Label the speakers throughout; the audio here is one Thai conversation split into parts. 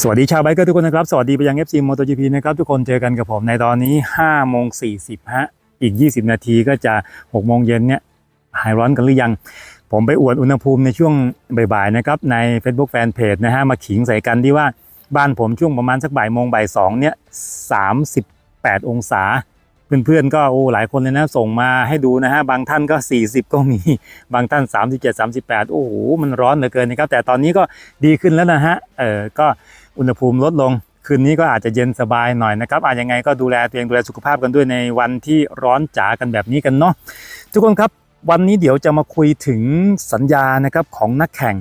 Speaker 1: สวัสดีชาวไบเกอร์ทุกคนนะครับ สวัสดีไปยัง FC MotoGP นะครับ ทุกคนเจอกันกับผมในตอนนี้5โมง40ฮะอีก 20 นาทีก็จะ6โมงเย็นเนี่ยหายร้อนกันหรือยัง ผมไปอวดอุณหภูมิในช่วงบ่ายๆนะครับ ใน Facebook Fanpage นะฮะ มาขิงใส่กันที่ว่าบ้านผมช่วงประมาณสักบ่ายโมงบ่ายสองเนี่ย38 องศา เพื่อนๆก็โอ้หลายคนเลยนะส่งมาให้ดูนะฮะบางท่านก็ 40 ก็มีบางท่าน 37 38 โอ้โหมันร้อนเหลือเกินนะครับ แต่ตอนนี้ก็ดีขึ้นแล้วนะฮะเออก็อุณหภูมิลดลงคืนนี้ก็อาจจะเย็นสบายหน่อยนะครับอาจยังไงก็ดูแลตัวเองดูแลสุขภาพกันด้วยในวันที่ร้อนจ๋ากันแบบนี้กันเนาะทุกคนครับวันนี้เดี๋ยวจะมาคุยถึงสัญญานะครับของนักแข่ง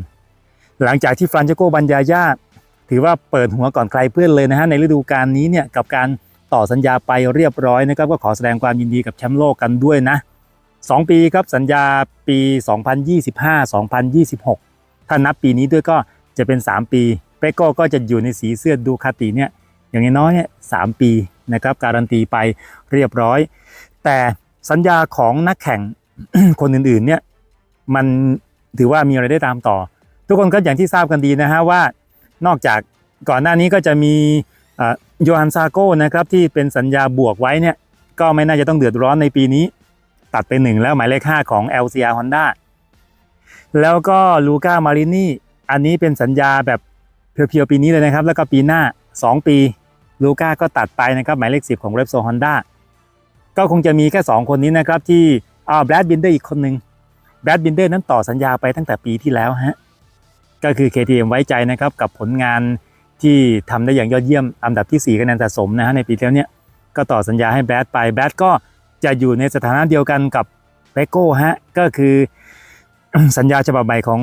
Speaker 1: หลังจากที่ฟรานเจโกบันยายาถือว่าเปิดหัวก่อนใครเพื่อนเลยนะฮะในฤดูกาลนี้เนี่ยกับการ ต่อสัญญาไปเรียบร้อยนะครับก็ขอแสดงความยินดีกับแชมป์โลกกันด้วยนะ 2 ปีครับสัญญาปี 2025-2026 ถ้านับปีนี้ด้วยก็จะเป็น 3 ปีเปโก้ก็จะอยู่ในสีเสื้อดูคาติเนี่ยอย่างน้อยเนี่ยสามปีนะครับการันตีไปเรียบร้อย แต่สัญญาของนักแข่งคนอื่นๆเนี่ยมันถือว่ามีอะไรได้ตามต่อ ทุกคนก็อย่างที่ทราบกันดีนะฮะว่านอกจากก่อนหน้านี้ก็จะมี โยฮันซาโก้นะครับที่เป็นสัญญาบวกไว้เนี่ยก็ไม่น่าจะต้องเดือดร้อนในปีนี้ ตัดไปหนึ่งแล้วหมายเลข5ของ LCR Honda แล้วก็ลูก้ามารินี่อันนี้เป็นสัญญาแบบเพียวๆปีนี้เลยนะครับ แล้วก็ปีหน้า 2 ปีลูก้าก็ตัดไปนะครับ หมายเลข 10 ของ r e p s o l Honda ก็คงจะมีแค่ 2 คนนี้นะครับ ที่อ่าแบรดบินเดอร์อีกคนหนึ่งแบรดบินเดอร์นั้นต่อสัญญาไปตั้งแต่ปีที่แล้วฮะก็คือ KTM ไว้ใจนะครับกับผลงาน ที่ทำได้อย่างยอดเยี่ยมอันดับที่4คะแนนสะสมนะฮะในปีแล้วเนี่ยก็ต่อสัญญาให้แบดไปแบดก็จะอยู่ในสถานะเดียวกันกับเปโก้ฮะก็คือสัญญาฉบับใหม่ของ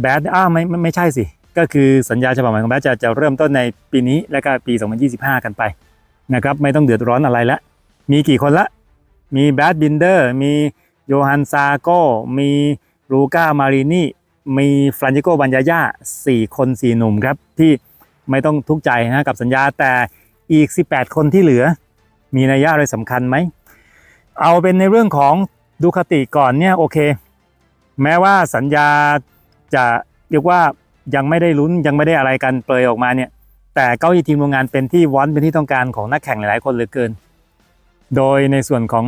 Speaker 1: แบดอ้าวไม่ไม่ไม่ใช่สิ ก็คือสัญญาฉบับใหม่ของแบดจะจะเริ่มต้นในปีนี้และก็ปี 2025 กันไปนะครับไม่ต้องเดือดร้อนอะไรละ มีกี่คนละ มีแบดบินเดอร์มีโยฮันซาโกมีลูก้ามารินี่มีฟรานจิโกบันยาย่าสี่คนสี่หนุ่มครับที่ ไม่ต้องทุกข์ใจนะกับสัญญาแต่อีก 18 คนที่เหลือ มีนัยยะอะไรสำคัญไหม เอาเป็นในเรื่องของดูคาติก่อนเนี่ยโอเค แม้ว่าสัญญาจะเรียกว่ายังไม่ได้ลุ้นยังไม่ได้อะไรกันเปลยออกมาเนี่ย แต่เก้าอี้ทีมโรงงานเป็นที่วอนเป็นที่ต้องการของนักแข่งหลายๆคนเหลือเกิน โดยในส่วนของ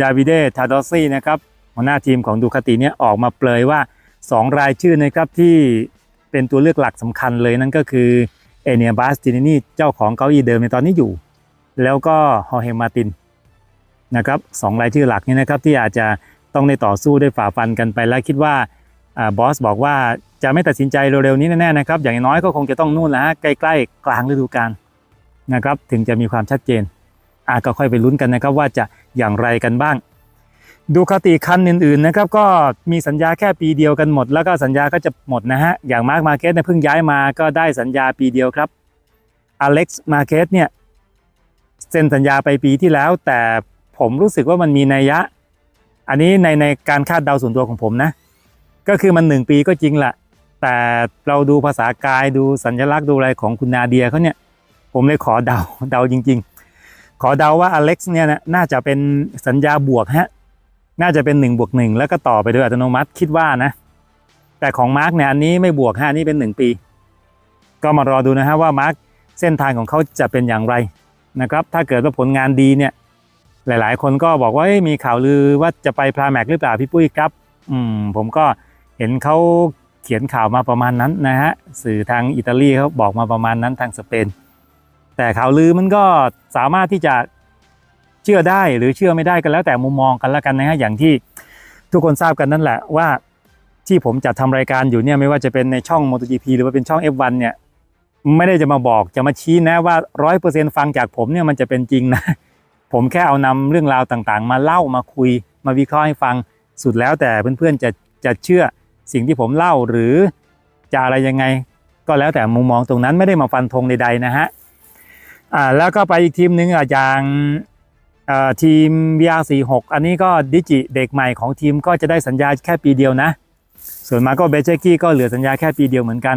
Speaker 1: ดาวิเดทาดอซี่นะครับหัวหน้าทีมของดูคาติเนี่ยออกมาเปลยว่า 2 รายชื่อนะครับที่เป็นตัวเลือกหลักสำคัญเลยนั่นก็คือ เอเนียบาสตินินี่เจ้าของเก้าอี้เดิมในตอนนี้อยู่ แล้วก็ฮอเฮมาตินนะครับสองรายชื่อหลักนี้นะครับที่อาจจะต้องได้ต่อสู้ได้ฝ่าฟันกันไปและคิดว่าบอสบอกว่าจะไม่ตัดสินใจเร็วๆนี้แน่ๆนะครับ อย่างน้อยก็คงจะต้องนู่นแล้วฮะใกล้ๆกลางฤดูกาลนะครับ ถึงจะมีความชัดเจนอะก็ค่อยไปลุ้นกันนะครับว่าจะอย่างไรกันบ้าง ดูคาติคันอื่นๆนะครับก็มีสัญญาแค่ปีเดียวกันหมด แล้วก็สัญญาก็จะหมดนะฮะอย่างมาร์คมาเกสเนี่ยเพิ่งย้ายมาก็ได้สัญญาปีเดียวครับอเล็กซ์มาเกสเนี่ยเซ็นสัญญาไปปีที่แล้ว แต่ผมรู้สึกว่ามันมีนัยยะ อันนี้ในในการคาดเดาส่วนตัวของผมนะ ก็คือมันหนึ่งปีก็จริงแหละแต่เราดูภาษากายดูสัญลักษณ์ดูอะไรของคุณนาเดียเขาเนี่ยผมเลยขอเดาเดาจริง ๆ ขอเดาว่าอเล็กซ์เนี่ยนะน่าจะเป็นสัญญาบวกฮะ น่าจะเป็น1บวก1แล้วก็ต่อไปโดยอัตโนมัติคิดว่านะ แต่ของมาร์กเนี่ยอันนี้ไม่บวกฮะนนี้เป็น 1 ปี ก็มารอดูนะฮะว่ามาร์กเส้นทางของเขาจะเป็นอย่างไรนะครับ ถ้าเกิดว่าผลงานดีเนี่ย หลายๆ คนก็บอกว่ามีข่าวลือว่าจะไปพราแม็กหรือเปล่าพี่ปุ้ยครับ อืมผมก็เห็นเขาเขียนข่าวมาประมาณนั้นนะฮะสื่อทางอิตาลีเขาบอกมาประมาณนั้นทางสเปน แต่ข่าวลือมันก็สามารถที่จะ เชื่อได้หรือเชื่อไม่ได้กันแล้วแต่มุมมองกันแล้วกันนะฮะอย่างที่ทุกคนทราบกันนั่นแหละว่าที่ผมจัดทำรายการอยู่เนี่ยไม่ว่าจะเป็นในช่อง MotoGP หรือว่าเป็นช่อง F1 เนี่ยไม่ได้จะมาบอกจะมาชี้นะว่าร้อยเปอร์เซ็นฟังจากผมเนี่ยมันจะเป็นจริงนะ ผมแค่เอานำเรื่องราวต่างๆ มาเล่ามาคุย มาวิเคราะห์ให้ฟังสุดแล้วแต่เพื่อนๆจะจะเชื่อสิ่งที่ผมเล่าหรือจะอะไรยังไง ก็แล้วแต่มุมมองตรงนั้นไม่ได้มาฟันธงใดๆนะฮะอ่าแล้วก็ไปอีกทีมหนึ่งอะอย่าง ทีม VR46 อันนี้ก็ดิจิเด็กใหม่ของทีมก็จะได้สัญญาแค่ปีเดียวนะ ส่วนมาก็เบเจกี้ก็เหลือสัญญาแค่ปีเดียวเหมือนกัน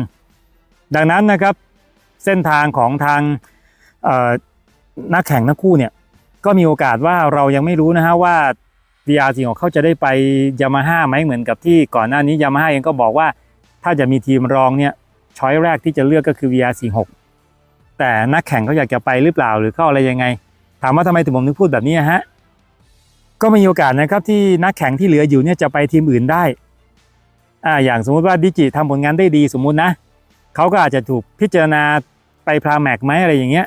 Speaker 1: ดังนั้นนะครับเส้นทางของทางนักแข่งทั้งคู่เนี่ยก็มีโอกาสว่าเรายังไม่รู้นะฮะว่า VR 4ของเขาจะได้ไปยามาฮ่าไหมเหมือนกับที่ก่อนหน้านี้ยามาฮ่าเองก็บอกว่า ถ้าจะมีทีมรองเนี่ยช้อยแรกที่จะเลือกก็คือ VR46 แต่นักแข่งเขาอยากจะไปหรือเปล่าหรือเขาอะไรยังไง ถามว่าทำไมถึงผมถึงพูดแบบนี้ฮะก็มีโอกาสนะครับที่นักแข่งที่เหลืออยู่เนี่ยจะไปทีมอื่นได้อ่าอย่างสมมุติว่าดิจิทำผลงานได้ดีสมมุตินะเขาก็อาจจะถูกพิจารณาไปพราแม็กไหมอะไรอย่างเงี้ย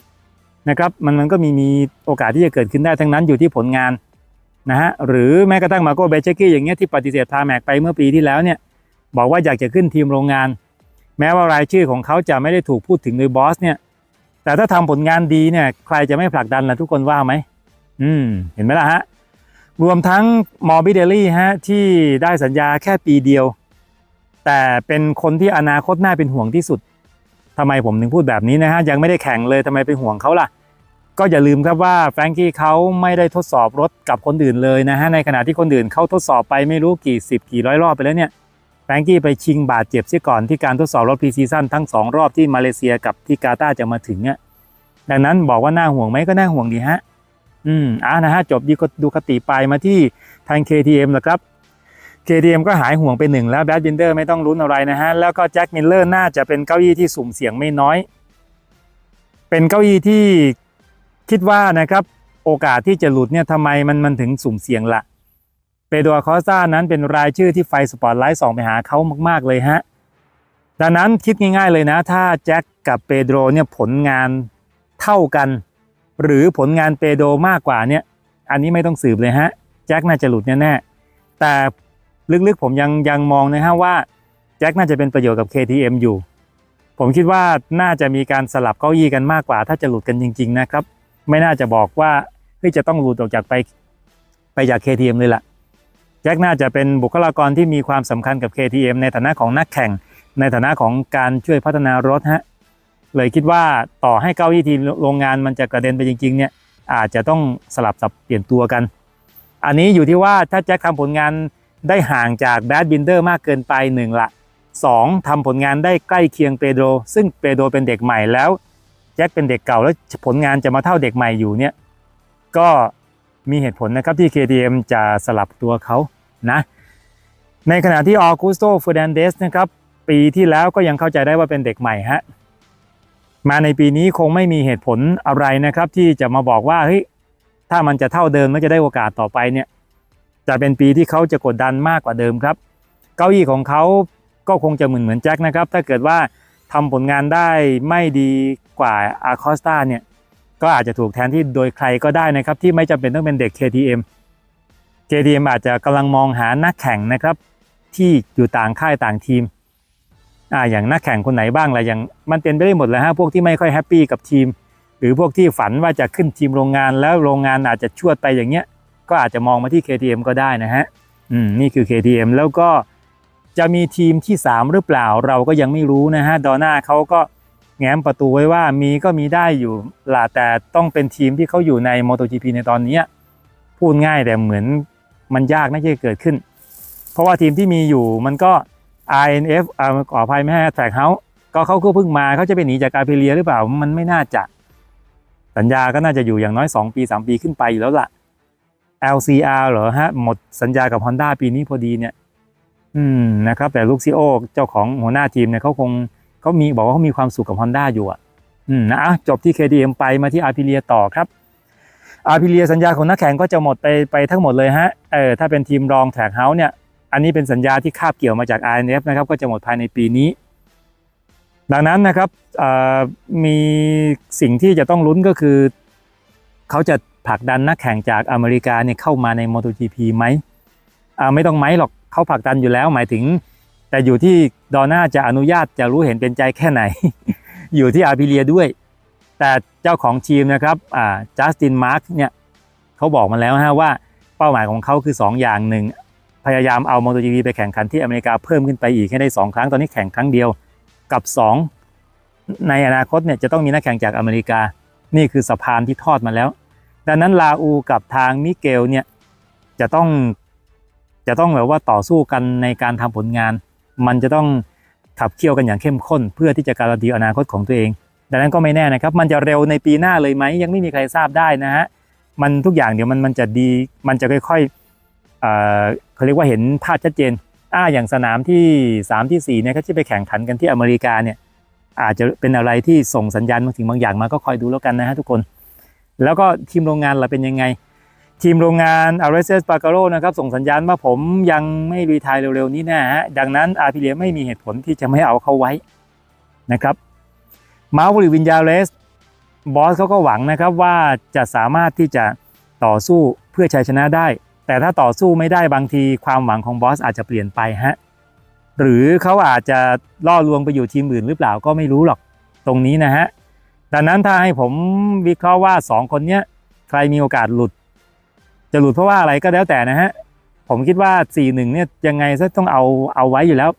Speaker 1: นะครับมันมันก็มีมีโอกาสที่จะเกิดขึ้นได้ทั้งนั้นอยู่ที่ผลงานนะฮะหรือแม้กระทั่งมาโกเบเชกี้อย่างเงี้ยที่ปฏิเสธพราแม็กไปเมื่อปีที่แล้วเนี่ยบอกว่าอยากจะขึ้นทีมโรงงาน แม้ว่ารายชื่อของเขาจะไม่ได้ถูกพูดถึงโดยบอสเนี่ย แต่ถ้าทำผลงานดีเนี่ย ใครจะไม่ผลักดันล่ะทุกคนว่าไหมอืม เห็นไหมล่ะฮะ รวมทั้งมอร์บิเดลี่ฮะที่ได้สัญญาแค่ปีเดียว แต่เป็นคนที่อนาคตน่าเป็นห่วงที่สุดทำไมผมถึงพูดแบบนี้นะฮะ ยังไม่ได้แข่งเลยทำไมเป็นห่วงเขาล่ะ ก็อย่าลืมครับว่าแฟรงกี้เขาไม่ได้ทดสอบรถกับคนอื่นเลยนะฮะในขณะที่คนอื่นเขาทดสอบไปไม่รู้กี่สิบกี่ร้อยรอบไปแล้วเนี่ย แฟรงกี้ไปชิงบาดเจ็บเสียก่อนที่การทดสอบรถพรีซีซั่นทั้ง 2 รอบที่มาเลเซียกับที่กาตาร์จะมาถึงเนี่ยดังนั้นบอกว่าน่าห่วงไหมก็น่าห่วงดีฮะ อืมอ่านะฮะจบดีก็ดูคติไปมาที่ทาง KTM นะครับ KTM ก็หายห่วงไปหนึ่งแล้วแบดบินเดอร์ไม่ต้องลุ้นอะไรนะฮะ แล้วก็แจ็คมิลเลอร์น่าจะเป็นเก้าอี้ที่สุ่มเสี่ยงไม่น้อย เป็นเก้าอี้ที่คิดว่านะครับ โอกาสที่จะหลุดเนี่ยทำไมมันมันถึงสุ่มเสี่ยงละ เปโดรคอสตานั้นเป็นรายชื่อที่ไฟสปอตไลท์ส่องไปหาเขามาก ๆ เลยฮะ ดังนั้นคิดง่าย ๆ เลยนะ ถ้าแจ็คกับเปโดรเนี่ยผลงานเท่ากัน หรือผลงานเปโดรมากกว่าเนี่ย อันนี้ไม่ต้องสืบเลยฮะ แจ็คน่าจะหลุดแน่ๆแต่ลึกๆผมยังยังมองนะฮะว่าแจ็คน่าจะเป็นประโยชน์กับ KTM อยู่ ผมคิดว่าน่าจะมีการสลับเก้าอี้กันมากกว่า ถ้าจะหลุดกันจริง ๆ นะครับ ไม่น่าจะบอกว่าเฮ้ยจะต้องหลุดออกจากไปไปจาก KTM เลยล่ะ แจ็คน่าจะเป็นบุคลากรที่มีความสำคัญกับ KTM ในฐานะของนักแข่ง ในฐานะของการช่วยพัฒนารถฮะเลยคิดว่าต่อให้เก้าอี้ทีโรงงานมันจะกระเด็นไปจริงๆเนี่ยอาจจะต้องสลับสับเปลี่ยนตัวกัน อันนี้อยู่ที่ว่าถ้าแจ็คทำผลงานได้ห่างจากแบดบินเดอร์มากเกินไปหนึ่งละสองทำผลงานได้ใกล้เคียงเปโดรซึ่งเปโดรเป็นเด็กใหม่แล้ว แจ็คเป็นเด็กเก่าแล้วผลงานจะมาเท่าเด็กใหม่อยู่เนี่ยก็มีเหตุผลนะครับที่ KTM จะสลับตัวเขา นะในขณะที่ออกุสโตเฟอร์นันเดสนะครับปีที่แล้วก็ยังเข้าใจได้ว่าเป็นเด็กใหม่ฮะมาในปีนี้คงไม่มีเหตุผลอะไรนะครับ ที่จะมาบอกว่าเฮ้ยถ้ามันจะเท่าเดิมแล้วจะได้โอกาสต่อไปเนี่ยจะเป็นปีที่เขาจะกดดันมากกว่าเดิมครับ เก้าอี้ของเขาก็คงจะเหมือนเหมือนแจ็คนะครับ ถ้าเกิดว่าทำผลงานได้ไม่ดีกว่าอาคอสตาเนี่ยก็อาจจะถูกแทนที่โดยใครก็ได้นะครับ ที่ไม่จำเป็นต้องเป็นเด็ก KTM KTM อาจจะกำลังมองหานักแข่งนะครับที่อยู่ต่างค่ายต่างทีมอ่าอย่างนักแข่งคนไหนบ้างล่ะอย่างมันเป็นไปได้หมดเลยฮะพวกที่ไม่ค่อยแฮปปี้กับทีม หรือพวกที่ฝันว่าจะขึ้นทีมโรงงานแล้วโรงงานอาจจะชวดไปอย่างเงี้ย ก็อาจจะมองมาที่ KTM ก็ได้นะฮะอืมนี่คือ KTM แล้วก็จะมีทีมที่ 3 หรือเปล่าเราก็ยังไม่รู้นะฮะดอน่าเขาก็แง้มประตูไว้ว่ามีก็มีได้อยู่ล่ะแต่ต้องเป็นทีมที่เขาอยู่ใน MotoGP ในตอนนี้พูดง่ายแต่เหมือน มันยากน่าจะเกิดขึ้น เพราะว่าทีมที่มีอยู่มันก็ INF อ่าขออภัยไม่ให้แท็กเฮาก็เขาก็เพิ่งมาเขาจะไปหนีจากกาเพเลียหรือเปล่ามันไม่น่าจะ สัญญาก็น่าจะอยู่อย่างน้อย 2 ปี 3 ปีขึ้นไปอยู่แล้วล่ะ LCR เหรอฮะ หมดสัญญากับ Honda ปีนี้พอดีเนี่ย อืมนะครับ แต่ลูกซิโอเจ้าของหัวหน้าทีมเนี่ยเขาคงเขามีบอกว่าเขามีความสุขกับ Honda อยู่อะ อืมนะอะจบที่ KTM ไปมาที่อาร์พิเลียต่อครับ อาร์พิเลียสัญญาของนักแข่งก็จะหมดไปไปทั้งหมดเลยฮะเออถ้าเป็นทีมรองแท็กเฮาส์เนี่ยอันนี้เป็นสัญญาที่คาบเกี่ยวมาจาก INF นะครับก็จะหมดภายในปีนี้ ดังนั้นนะครับมีสิ่งที่จะต้องลุ้นก็คือ เขาจะผลักดันนักแข่งจากอเมริกาเนี่ยเข้ามาใน MotoGP ไหมไม่ต้องไหมหรอกเขาผลักดันอยู่แล้วหมายถึง แต่อยู่ที่ดอน่าจะอนุญาตจะรู้เห็นเป็นใจแค่ไหน อยู่ที่อาร์พิเลียด้วย แต่เจ้าของทีมนะครับจัสตินมาร์กเนี่ยเขาบอกมาแล้วฮะว่าเป้าหมายของเขาคือ 2 อย่างหนึ่งพยายามเอา MotoGP ไปแข่งขันที่อเมริกาเพิ่มขึ้นไปอีกให้ได้ 2 ครั้งตอนนี้แข่งครั้งเดียวกับ 2 ในอนาคตเนี่ยจะต้องมีนักแข่งจากอเมริกา นี่คือสะพานที่ทอดมาแล้ว ดังนั้นลาอูกับทางมิเกลเนี่ยจะต้องจะต้องแบบว่าต่อสู้กันในการทำผลงาน มันจะต้องขับเคี่ยวกันอย่างเข้มข้น เพื่อที่จะการันตีอนาคตของตัวเอง ดังนั้นก็ไม่แน่นะครับ มันจะเร็วในปีหน้าเลยไหมยังไม่มีใครทราบได้นะฮะมันทุกอย่างเดี๋ยวมันมันจะดี มันจะค่อยๆเอ่อเขาเรียกว่าเห็นภาพชัดเจนอ่าอย่างสนามที่ 3 ที่4เนี่ยเขาที่ไปแข่งขันกันที่อเมริกาเนี่ยอาจจะเป็นอะไรที่ส่งสัญญาณบางสิ่งบางอย่างมาก็คอยดูแล้วกันนะฮะทุกคน แล้วก็ทีมโรงงานเราเป็นยังไง ทีมโรงงาน a r e s e s p a c a r o นะครับส่งสัญญาณว่าผมยังไม่รีทายเร็วๆนี้แน่ฮะดังนั้นอาร์พิเลียไม่มีเหตุผลที่จะไม่เอาเขาไว้นะครับ มาวริวินยาเลสบอสเขาก็หวังนะครับว่าจะสามารถที่จะต่อสู้เพื่อชัยชนะได้ แต่ถ้าต่อสู้ไม่ได้บางทีความหวังของบอสอาจจะเปลี่ยนไปฮะหรือเขาอาจจะล่อลวงไปอยู่ทีมอื่นหรือเปล่าก็ไม่รู้หรอกตรงนี้นะฮะดังนั้นถ้าให้ผมวิเคราะห์ว่า 2 คนเนี้ยใครมีโอกาสหลุด จะหลุดเพราะว่าอะไรก็แล้วแต่นะฮะผมคิดว่า 4-1เนี่ยยังไงซะต้องเอาเอาไว้อยู่แล้ว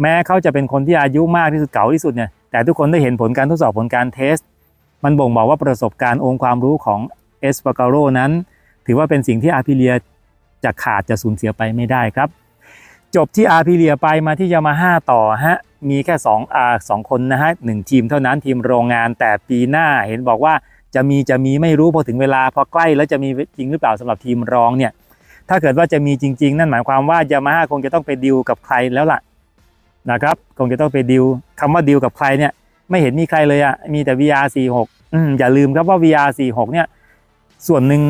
Speaker 1: แม้เขาจะเป็นคนที่อายุมากที่สุดเก่าที่สุดเนี่ย แต่ทุกคนได้เห็นผลการทดสอบผลการเทส มันบ่งบอกว่าประสบการณ์องค์ความรู้ของเอสปาการโรนั้น ถือว่าเป็นสิ่งที่อาร์พิเลียจะขาดจะสูญเสียไปไม่ได้ครับ จบที่อาร์พิเลียไปมาที่ยามาฮ่าต่อฮะมีแค่2อ่าสองคนนะฮะหนึ่งทีมเท่านั้นทีมโรงงานแต่ปีหน้าเห็นบอกว่าจะมีจะมีไม่รู้พอถึงเวลาพอใกล้แล้วจะมีจริงหรือเปล่าสำหรับทีมรองเนี่ยถ้าเกิดว่าจะมีจริง ๆ นั่นหมายความว่ายามาฮ่าคงจะต้องไปดิวกับใครแล้วล่ะ นะครับคงจะต้องไปดิวคำว่าดิวกับใครเนี่ยไม่เห็นมีใครเลยอะ่ะมีแต่ VR46 อืมอย่าลืมครับว่า VR46 เนี่ยส่วนหนึ่ง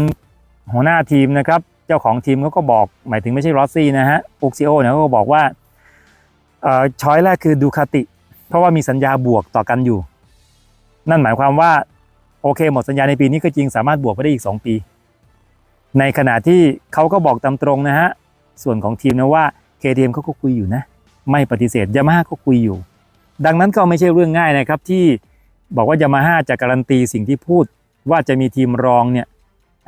Speaker 1: หัวหน้าทีมนะครับ เจ้าของทีมเขาก็บอกหมายถึงไม่ใช่รอสซี่นะฮะอุกซิโอเนี่ยเขาก็บอกว่าเอ่อช้อยแรกคือดูคาติ เพราะว่ามีสัญญาบวกต่อกันอยู่ นั่นหมายความว่าโอเคหมดสัญญาในปีนี้ก็จริงสามารถบวกไปได้อีก 2 ปี ในขณะที่เขาก็บอกตามตรงนะฮะส่วนของทีมนะว่า KTM เขาก็คุยอยู่นะ ไม่ปฏิเสธยามาฮ่าก็คุยอยู่ ดังนั้นก็ไม่ใช่เรื่องง่ายนะครับที่บอกว่ายามาฮ่าจะการันตีสิ่งที่พูดว่าจะมีทีมรองเนี่ย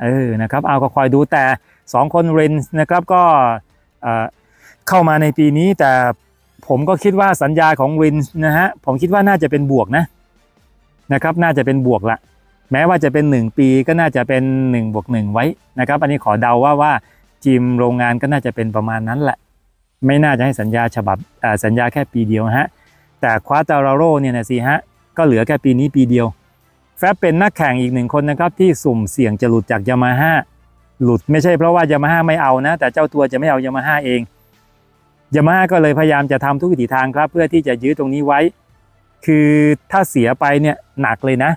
Speaker 1: เออนะครับเอาก็คอยดูแต่ 2 คนเรนส์นะครับก็เข้ามาในปีนี้ แต่ผมก็คิดว่าสัญญาของเรนส์นะฮะผมคิดว่าน่าจะเป็นบวกนะนะครับน่าจะเป็นบวกละแม้ว่าจะเป็น 1 ปีก็น่าจะเป็น1บวก1ไว้นะครับ อันนี้ขอเดาว่าว่าทีมโรงงานก็น่าจะเป็นประมาณนั้นแหละ ไม่น่าจะให้สัญญาฉบับสัญญาแค่ปีเดียวฮะแต่ควาตาราโรเนี่ยนะสิฮะก็เหลือแค่ปีนี้ปีเดียว แฟบเป็นนักแข่งอีกหนึ่งคนนะครับที่สุ่มเสี่ยงจะหลุดจากยามาฮ่าหลุดไม่ใช่เพราะว่ายามาฮ่าไม่เอานะ แต่เจ้าตัวจะไม่เอายามาฮ่าเองยามาฮ่าก็เลยพยายามจะทำทุกวิถีทางครับ เพื่อที่จะยื้อตรงนี้ไว้ คือถ้าเสียไปเนี่ยหนักเลยนะ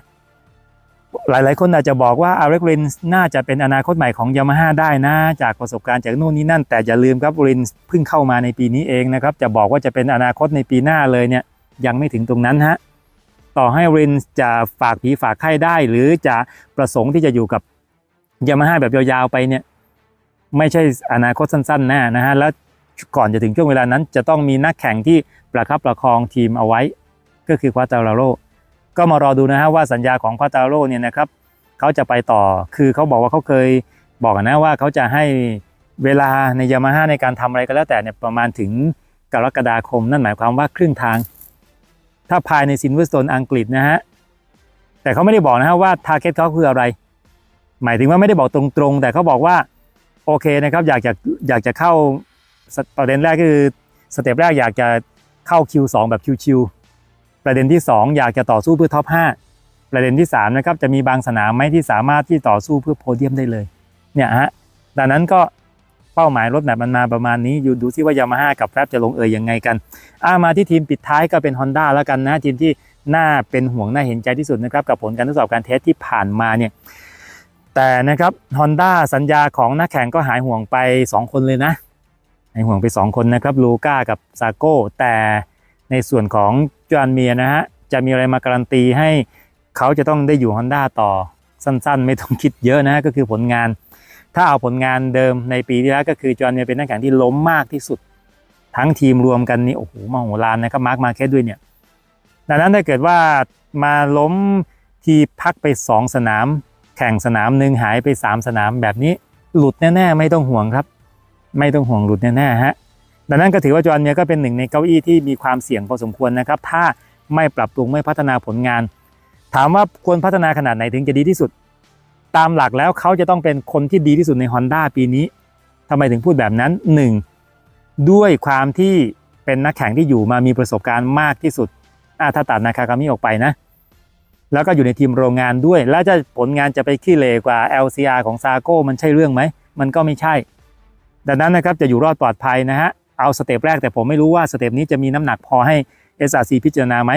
Speaker 1: หลาย ๆ คนอาจจะบอกว่าอาร์เรกรินน่าจะเป็นอนาคตใหม่ของยามาฮ่าได้นะ จากประสบการณ์จากโน่นนี่นั่น แต่อย่าลืมครับรินเพิ่งเข้ามาในปีนี้เองนะครับ จะบอกว่าจะเป็นอนาคตในปีหน้าเลยเนี่ยยังไม่ถึงตรงนั้นฮะต่อให้รินจะฝากผีฝากไข้ได้ หรือจะประสงค์ที่จะอยู่กับยามาฮ่าแบบยาวๆไปเนี่ยไม่ใช่อนาคตสั้นๆแน่นะฮะแล้วก่อนจะถึงช่วงเวลานั้น จะต้องมีนักแข่งที่ประคับประคองทีมเอาไว้ ก็คือควาตาราโร ก็มารอดูนะฮะว่าสัญญาของควาตาโร่เนี่ยนะครับเขาจะไปต่อคือเขาบอกว่าเขาเคยบอกนะว่าเขาจะให้เวลาในยามาฮ่าในการทำอะไรก็แล้วแต่เนี่ยประมาณถึงกรกฎาคม นั่นหมายความว่าครึ่งทาง ถ้าภายในซินเวอร์สโตนอังกฤษนะฮะแต่เขาไม่ได้บอกนะฮะว่าทาร์เก็ตเขาคืออะไร หมายถึงว่าไม่ได้บอกตรงๆ แต่เขาบอกว่าโอเคนะครับอยากจะอยากจะเข้าประเด็นแรกก็คือสเต็ปแรกอยากจะเข้า Q2 แบบชิวๆ ประเด็นที่ 2 อยากจะต่อสู้เพื่อท็อป5ประเด็นที่3นะครับจะมีบางสนามไหมที่สามารถที่ต่อสู้เพื่อโพเดียมได้เลยเนี่ยฮะดังนั้นก็เป้าหมายรถแมพมันมาประมาณนี้ อยู่ดูซิว่ายามาฮ่ากับแฟบจะลงเอยยังไงกันอามาที่ทีมปิดท้ายก็เป็น Honda แล้วกันนะทีมที่น่าเป็นห่วงน่าเห็นใจที่สุดนะครับกับผลการทดสอบการเทสที่ผ่านมาเนี่ยแต่นะครับ Honda สัญญาของนักแข่งก็หายห่วงไป 2 คนเลยนะหายห่วงไป 2 คนนะครับลูก้ากับซาโก้แต่ในส่วนของ จอห์นเมียนะฮะ จะมีอะไรมาการันตีให้เขาจะต้องได้อยู่ Honda ต่อสั้นๆ ไม่ต้องคิดเยอะนะฮะก็คือผลงาน ถ้าเอาผลงานเดิมในปีที่แล้วก็คือจอห์นเมียเป็นนักแข่งที่ล้มมากที่สุด ทั้งทีมรวมกันนี่โอ้โหมโหฬารนะครับมาร์คมาร์เก็ตด้วยเนี่ยดังนั้นถ้าเกิดว่ามาล้มทีพักไป 2 สนาม แข่งสนามหนึ่งหายไป 3 สนามแบบนี้หลุดแน่ ๆ ไม่ต้องห่วงครับ ไม่ต้องห่วงหลุดแน่ๆฮะ ดังนั้นก็ถือว่าจอห์นเมียก็เป็นหนึ่งในเก้าอี้ที่มีความเสี่ยงพอสมควรนะครับ ถ้าไม่ปรับปรุงไม่พัฒนาผลงาน ถามว่าควรพัฒนาขนาดไหนถึงจะดีที่สุด ตามหลักแล้วเขาจะต้องเป็นคนที่ดีที่สุดใน Honda ปีนี้ทำไมถึงพูดแบบนั้น 1. ด้วยความที่เป็นนักแข่งที่อยู่มามีประสบการณ์มากที่สุดอาถ้าตัดนาคากามิออกไปนะ แล้วก็อยู่ในทีมโรงงานด้วย แล้วจะผลงานจะไปขี้เลกว่า LCR ของซาโก้มันใช่เรื่องไหม มันก็ไม่ใช่ ดังนั้นนะครับจะอยู่รอดปลอดภัยนะฮะ เอาสเต็ปแรกแต่ผมไม่รู้ว่าสเต็ปนี้จะมีน้ำหนักพอให้ SRC พิจารณาไหม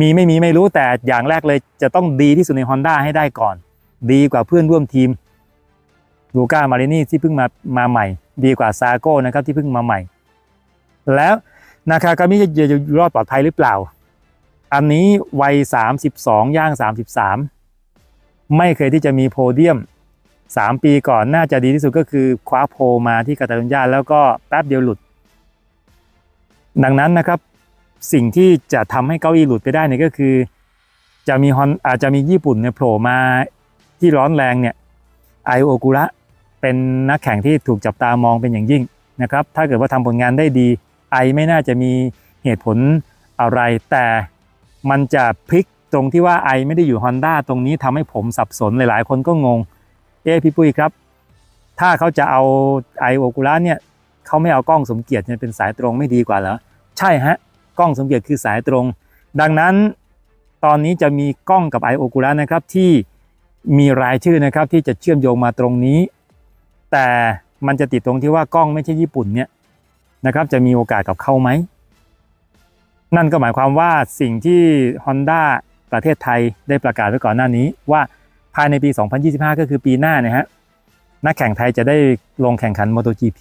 Speaker 1: มีไม่มีไม่รู้แต่อย่างแรกเลยจะต้องดีที่สุดใน Honda ให้ได้ก่อน ดีกว่าเพื่อนร่วมทีมลูก้ามารินี่ที่เพิ่งมามาใหม่ ดีกว่าซาโก้นะครับที่เพิ่งมาใหม่ แล้วนาคากามิจะจะรอดปลอดภัยหรือเปล่า อันนี้วัย 32 ย่าง 33 ไม่เคยที่จะมีโพเดียม 3 ปีก่อนน่าจะดีที่สุดก็คือคว้าโพลมาที่กาตาลุญญาแล้วก็แป๊บเดียวหลุด ดังนั้นนะครับสิ่งที่จะทำให้เก้าอี้หลุดไปได้เนี่ยก็คือ จะมีฮอนอาจจะมีญี่ปุ่นเนี่ยโผล่มาที่ร้อนแรงเนี่ยไอโอกุระเป็นนักแข่งที่ถูกจับตามองเป็นอย่างยิ่งนะครับ ถ้าเกิดว่าทำผลงานได้ดีไอไม่น่าจะมีเหตุผลอะไร แต่มันจะพลิกตรงที่ว่าไอไม่ได้อยู่ Honda ตรงนี้ทำให้ผมสับสนหลายๆ คนก็งง เอ๊พี่ปุ้ยครับ ถ้าเขาจะเอาไอโอกุระเนี่ยเขาไม่เอากล้องสมเกียรติเนี่ยเป็นสายตรงไม่ดีกว่าเหรอใช่ฮะกล้องสมเกียรติคือสายตรง ดังนั้นตอนนี้จะมีกล้องกับไอโอกุระนะครับที่มีรายชื่อนะครับที่จะเชื่อมโยงมาตรงนี้ แต่มันจะติดตรงที่ว่ากล้องไม่ใช่ญี่ปุ่นเนี่ยนะครับจะมีโอกาสกับเขาไหมนั่นก็หมายความว่าสิ่งที่ Honda ประเทศไทยได้ประกาศไว้ก่อนหน้านี้ว่า ภายในปี 2025 ก็คือปีหน้าเนี่ยฮะนักแข่งไทยจะได้ลงแข่งขัน MotoGP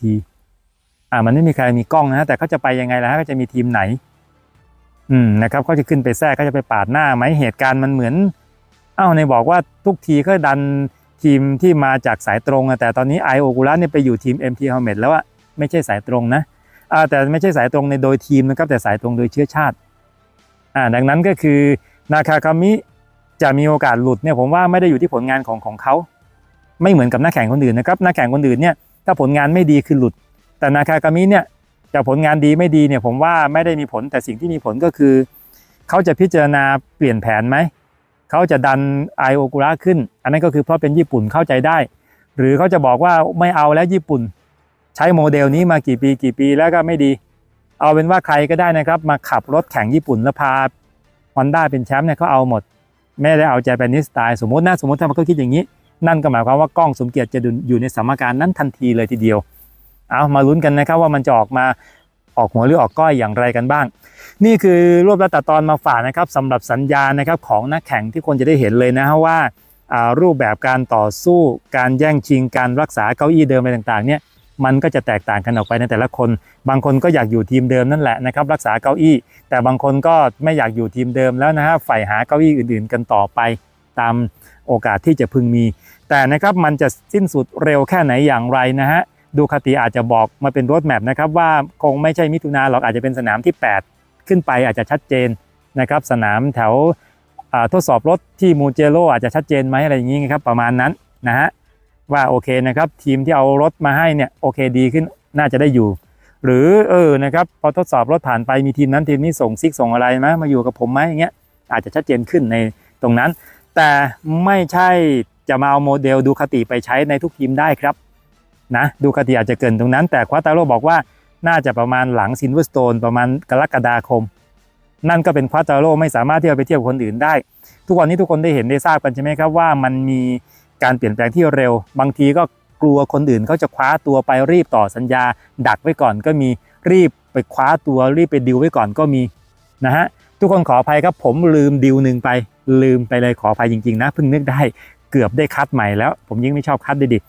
Speaker 1: อ่ามันไม่มีใครมีกล้องนะฮะแต่เขาจะไปยังไงล่ะฮะก็จะมีทีมไหน อืมนะครับเขาจะขึ้นไปแทรกเขาจะไปปาดหน้าไหมเหตุการณ์มันเหมือนอ้าวในบอกว่าทุกทีก็ดันทีมที่มาจากสายตรงอะแต่ตอนนี้ไอโอกุระเนี่ยไปอยู่ทีม MT Helmet แล้วอะไม่ใช่สายตรงนะอ่าแต่ไม่ใช่สายตรงในโดยทีมนะครับแต่สายตรงโดยเชื้อชาติอ่าดังนั้นก็คือนาคาคามิ จะมีโอกาสหลุดเนี่ยผมว่าไม่ได้อยู่ที่ผลงานของของเขาไม่เหมือนกับนักแข่งคนอื่นนะครับนักแข่งคนอื่นเนี่ยถ้าผลงานไม่ดีคือหลุด แต่นาคากามิเนี่ยจะผลงานดีไม่ดีเนี่ยผมว่าไม่ได้มีผลแต่สิ่งที่มีผลก็คือ เขาจะพิจารณาเปลี่ยนแผนไหมเขาจะดันไอโอกุระขึ้น อันนั้นก็คือเพราะเป็นญี่ปุ่นเข้าใจได้ หรือเขาจะบอกว่าไม่เอาแล้วญี่ปุ่น ใช้โมเดลนี้มากี่ปีกี่ปีแล้วก็ไม่ดี เอาเป็นว่าใครก็ได้นะครับ มาขับรถแข่งญี่ปุ่นแล้วพาฮอนด้าเป็นแชมป์เนี่ยเขาเอาหมด ไม่ได้เอาใจแปนิสไตล์สมมตินะสมมติถ้ามันก็คิดอย่างนี้ นั่นก็หมายความว่ากล้องสมเกียรติจะอยู่ในสมการนั้นทันทีเลยทีเดียว เอามาลุ้นกันนะครับว่ามันจะออกมาออกหัวหรือออกก้อยอย่างไรกันบ้าง นี่คือรวบรัดตัดตอนมาฝากนะครับสำหรับสัญญาณนะครับของนักแข่งที่คนจะได้เห็นเลยนะฮะว่าอ่ารูปแบบการต่อสู้การแย่งชิงการรักษาเก้าอี้เดิมอะไรต่างๆเนี่ย มันก็จะแตกต่างกันออกไปในแต่ละคน บางคนก็อยากอยู่ทีมเดิมนั่นแหละนะครับรักษาเก้าอี้ แต่บางคนก็ไม่อยากอยู่ทีมเดิมแล้วนะฮะใฝ่หาเก้าอี้อื่น ๆ กันต่อไปตามโอกาสที่จะพึงมี แต่นะครับมันจะสิ้นสุดเร็วแค่ไหนอย่างไรนะฮะดูคาติอาจจะบอกมาเป็นรถแมพนะครับว่าคงไม่ใช่มิถุนาหรอกอาจจะเป็นสนามที่ 8 ขึ้นไปอาจจะชัดเจนนะครับสนามแถวทดสอบรถที่มูเจโรอาจจะชัดเจนไหมอะไรอย่างนี้ครับประมาณนั้นนะฮะ ว่าโอเคนะครับ ทีมที่เอารถมาให้เนี่ยโอเคดีขึ้นน่าจะได้อยู่ หรือเออนะครับพอทดสอบรถผ่านไปมีทีมนั้นทีมนี้ส่งซิกส่งอะไรไหมมาอยู่กับผมไหมอย่างเงี้ยอาจจะชัดเจนขึ้นในตรงนั้น แต่ไม่ใช่จะมาเอาโมเดลดูคาติไปใช้ในทุกทีมได้ครับนะดูคาติอาจจะเกินตรงนั้น แต่ควาตาโรบอกว่าน่าจะประมาณหลังซินเวอร์สโตนประมาณกรกฎาคม นั่นก็เป็นควาตาโรไม่สามารถที่จะไปเทียบกับคนอื่นได้ ทุกวันนี้ทุกคนได้เห็นได้ทราบกันใช่ไหมครับว่ามันมี การเปลี่ยนแปลงที่เร็ว บางทีก็กลัวคนอื่นเขาจะคว้าตัวไปรีบต่อสัญญา ดักไว้ก่อนก็มีรีบไปคว้าตัวรีบไปดิวไว้ก่อนก็มีนะฮะทุกคนขออภัยครับผมลืมดิวหนึ่งไป ลืมไปเลยขออภัยจริงๆนะเพิ่งนึกได้เกือบได้คัดใหม่แล้ว ผมยิ่งไม่ชอบคัดดิดิ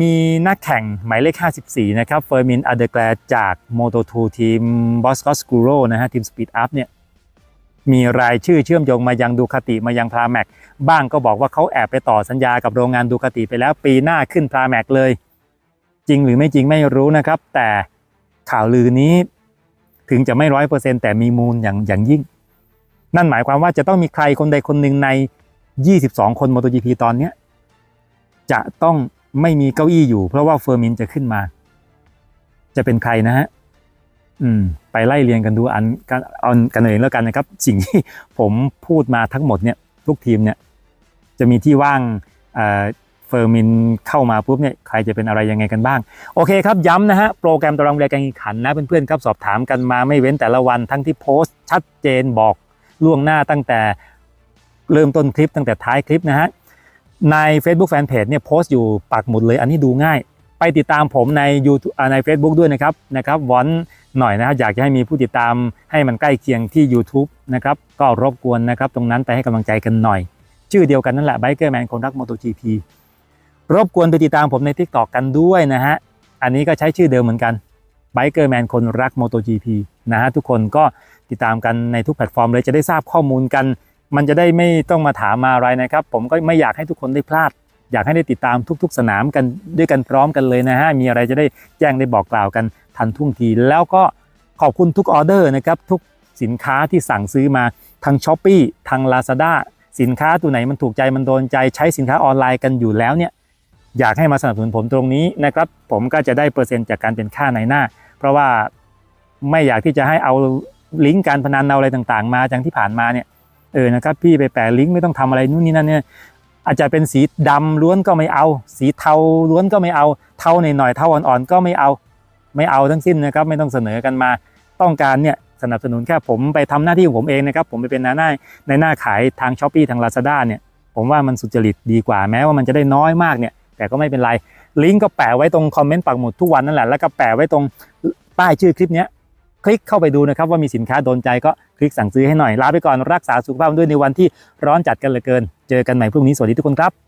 Speaker 1: มีนักแข่งหมายเลข 54 นะครับเฟอร์มินอเดแกลจาก Moto2 ทีม b o s c o s c u r o นะฮะทีม Speed Up เนี่ย มีรายชื่อเชื่อมโยงมายังดูคาติมายังพราแม็กบ้างก็บอกว่าเขาแอบไปต่อสัญญากับโรงงานดูคาติไปแล้วปีหน้าขึ้นพราแม็กเลย จริงหรือไม่จริงไม่รู้นะครับ แต่ข่าวลือนี้ถึงจะไม่ร้อยเปอร์เซ็นต์แต่มีมูลอย่างอย่างยิ่ง นั่นหมายความว่าจะต้องมีใครคนใดคนหนึ่งใน 22 คน MotoGP ตอนเนี้ยจะต้องไม่มีเก้าอี้อยู่ เพราะว่าเฟอร์มินจะขึ้นมา จะเป็นใครนะฮะ อืมไปไล่เรียงกันดูอันกันเอากันเองแล้วกันนะครับ สิ่งที่ผมพูดมาทั้งหมดเนี่ยทุกทีมเนี่ยจะมีที่ว่างเฟอร์มินเข้ามาปุ๊บเนี่ยใครจะเป็นอะไรยังไงกันบ้าง โอเคครับย้ำนะฮะโปรแกรมตารางเวลาการแข่งขันนะเพื่อนๆครับสอบถามกันมาไม่เว้นแต่ละวันทั้งที่โพสต์ชัดเจนบอกล่วงหน้าตั้งแต่เริ่มต้นคลิปตั้งแต่ท้ายคลิปนะฮะใน Facebook Fanpage เนี่ยโพสต์อยู่ปักหมุดเลยอันนี้ดูง่าย ไปติดตามผมใน YouTube ใน Facebook ด้วยนะครับนะครับวอน หน่อยนะครับอยากจะให้มีผู้ติดตามให้มันใกล้เคียงที่ YouTube นะครับก็รบกวนนะครับตรงนั้นไปให้กำลังใจกันหน่อย ชื่อเดียวกันนั่นแหละ Biker Man คนรัก MotoGP รบกวนไปติดตามผมใน TikTok กันด้วยนะฮะอันนี้ก็ใช้ชื่อเดิมเหมือนกัน Biker Man คนรัก MotoGP นะฮะทุกคนก็ติดตามกันในทุกแพลตฟอร์มเลยจะได้ทราบข้อมูลกัน มันจะได้ไม่ต้องมาถามมาอะไรนะครับ ผมก็ไม่อยากให้ทุกคนได้พลาด อยากให้ได้ติดตามทุก ๆ สนามกันด้วยกันพร้อมกันเลยนะฮะมีอะไรจะได้แจ้งได้บอกกล่าวกัน ทันท่วงที แล้วก็ขอบคุณทุกออเดอร์นะครับทุกสินค้าที่สั่งซื้อมาทาง s h อ p e e ทาง Lazada สินค้าตัวไหนมันถูกใจมันโดนใจใช้สินค้าออนไลน์กันอยู่แล้วเนี่ยอยากให้มาสนับสนุนผมตรงนี้นะครับผมก็จะได้เปอร์เซ็นต์จากการเป็นค่าในหน้า เพราะว่าไม่อยากที่จะให้เอาลิงก์การพนันเอาอะไรต่างๆ มาจังที่ผ่านมาเนี่ยเออนะครับพี่ไปแปะลิงก์ไม่ต้องทำอะไรนู่นนี่นั่นเนี่ยอาจจะเป็นสีดำล้วนก็ไม่เอา สีเทาล้วนก็ไม่เอา เทาหน่อยๆเทาอ่อนๆก็ไม่เอา ไม่เอาทั้งสิ้นนะครับไม่ต้องเสนอกันมาต้องการเนี่ยสนับสนุนแค่ผมไปทำหน้าที่ของผมเองนะครับผมไปเป็นหน้าหน้าในหน้าขายทางช้อปปีทาง Lazada เนี่ยผมว่ามันสุจริตดีกว่าแม้ว่ามันจะได้น้อยมากเนี่ยแต่ก็ไม่เป็นไรลิงก์ก็แปะไว้ตรงคอมเมนต์ปักหมุดทุกวันนั่นแหละแล้วก็แปะไว้ตรงป้ายชื่อคลิปนี้คลิกเข้าไปดูนะครับว่ามีสินค้าโดนใจก็คลิกสั่งซื้อให้หน่อยลาไปก่อนรักษาสุขภาพด้วยในวันที่ร้อนจัดกันเหลือเกิน เจอกันใหม่พรุ่งนี้สวัสดีทุกคนครับ